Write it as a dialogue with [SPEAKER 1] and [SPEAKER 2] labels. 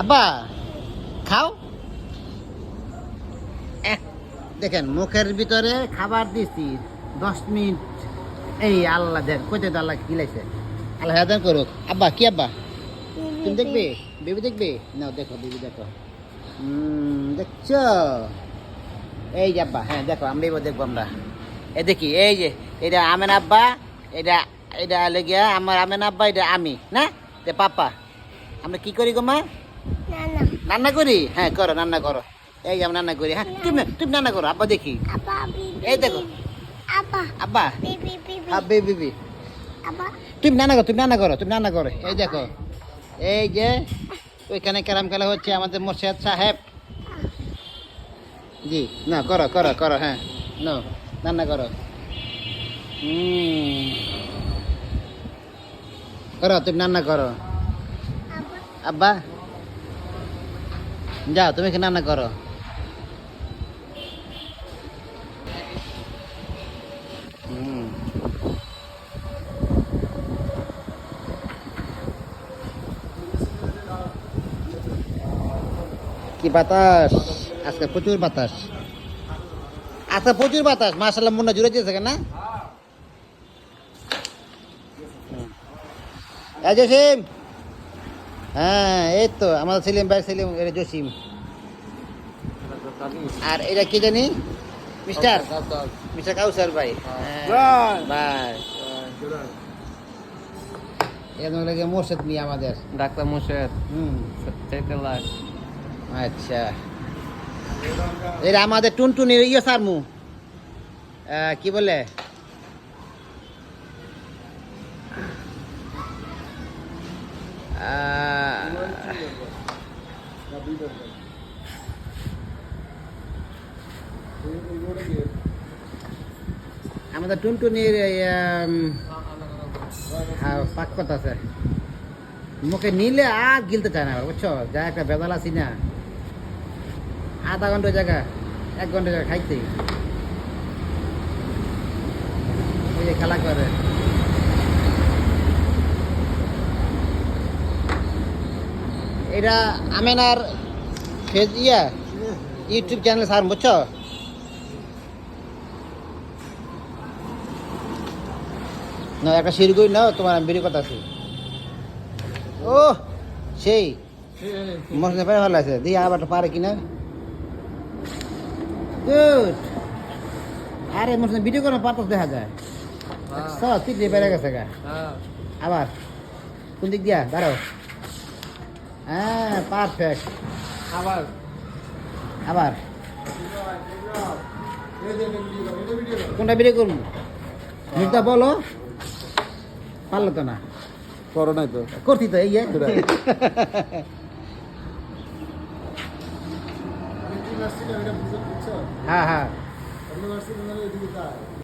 [SPEAKER 1] আব্বা খাও। এক দেখেন মুখের ভিতরে খাবার দিছি দশ মিনিট। এই আল্লাহ দেন কোথায় তো আল্লাহ খিলাইছে আল্লাহ হেদান করুক। আব্বা কি আব্বা? তুমি দেখবে? বেবি দেখবে? নাও দেখো বেবি দেখো। দেখছ? এই যে আব্বা হ্যাঁ দেখো আমরা এবার দেখব আমরা। এ দেখি এই যে এটা আমেন আব্বা এটা এটা লেগে আমার আমেন আব্বা এটা আমি না? পাপা আমরা কি করি গো মা?
[SPEAKER 2] না না
[SPEAKER 1] রান্না করি? হ্যাঁ করো রান্না করো। এই যে আমরা রান্না করি হ্যাঁ তুমি তুমি রান্না করো আব্বা দেখি। এই দেখো।
[SPEAKER 2] আপা
[SPEAKER 1] আব্বা।
[SPEAKER 2] বিবি
[SPEAKER 1] তুমি রান্না করো তুমি রান্না করো তুমি রান্না করো। এই দেখো। এই যে ওইখানে ক্যারাম খেলা হচ্ছে আমাদের মোর্শেদ সাহেব। জি না করো করো করো হ্যাঁ। নো রান্না করো। করো তুমি রান্না করো। আব্বা। যাও, তুমি এখানে রান্না করো। কি বাতাস? আজকে প্রচুর বাতাস। আজকে প্রচুর বাতাস মাসাল্লাহ মনে জুড়ে দিয়েছে কেন না। এই জসিম হ্যাঁ এই তো আমাদের সেলিম ভাই সেলিম এটা জসিম। আর এটা কি জানি? মিস্টার? মিস্টার কাউসার ভাই। হ্যাঁ, ভাই। এর লাগে মোর্শেদ নিয়ে আমাদের।
[SPEAKER 3] Doctor Moshed
[SPEAKER 1] hmm.
[SPEAKER 3] চাইতে লাখ
[SPEAKER 1] আচ্ছা। আমাদের টুনটুনির ইয়ে সারমু। কি বলে? আহ, আমাদের টুনটুনির হ্যাঁ, পাক কথা আছে। মুখে নিলে আর গিলতে চায় না বুঝছ? যা একটা বেদাল আছি না। আধা ঘণ্টা জায়গা এক ঘণ্টা জায়গা খাইতে ওই যে খেলা করে। এটা আমেনার ফেস ইয়া? ইউটিউব চ্যানেল সার বুঝছ? না একটা শিরগুই নাও তোমার আমি বেরিয়ে কথা আছি ও সেই। মশলা পাই ভালো আছে। দিয়ে আবার পারে কিনা? গুড। আরে মশলা ভিডিও করে পাতাস দেখা যায়। সব দিয়ে বেড়ে গেছে গা। আবার। কোন দিক দিয়া? দাঁড়াও। হ্যাঁ পারফেক্ট
[SPEAKER 3] আবার।
[SPEAKER 1] আবার। কোনটা ভিডিও করব? মুখটা বলো। পারল তো না।
[SPEAKER 3] করো নাই তো।
[SPEAKER 1] করতি তো এই হ্যাঁ হ্যাঁ।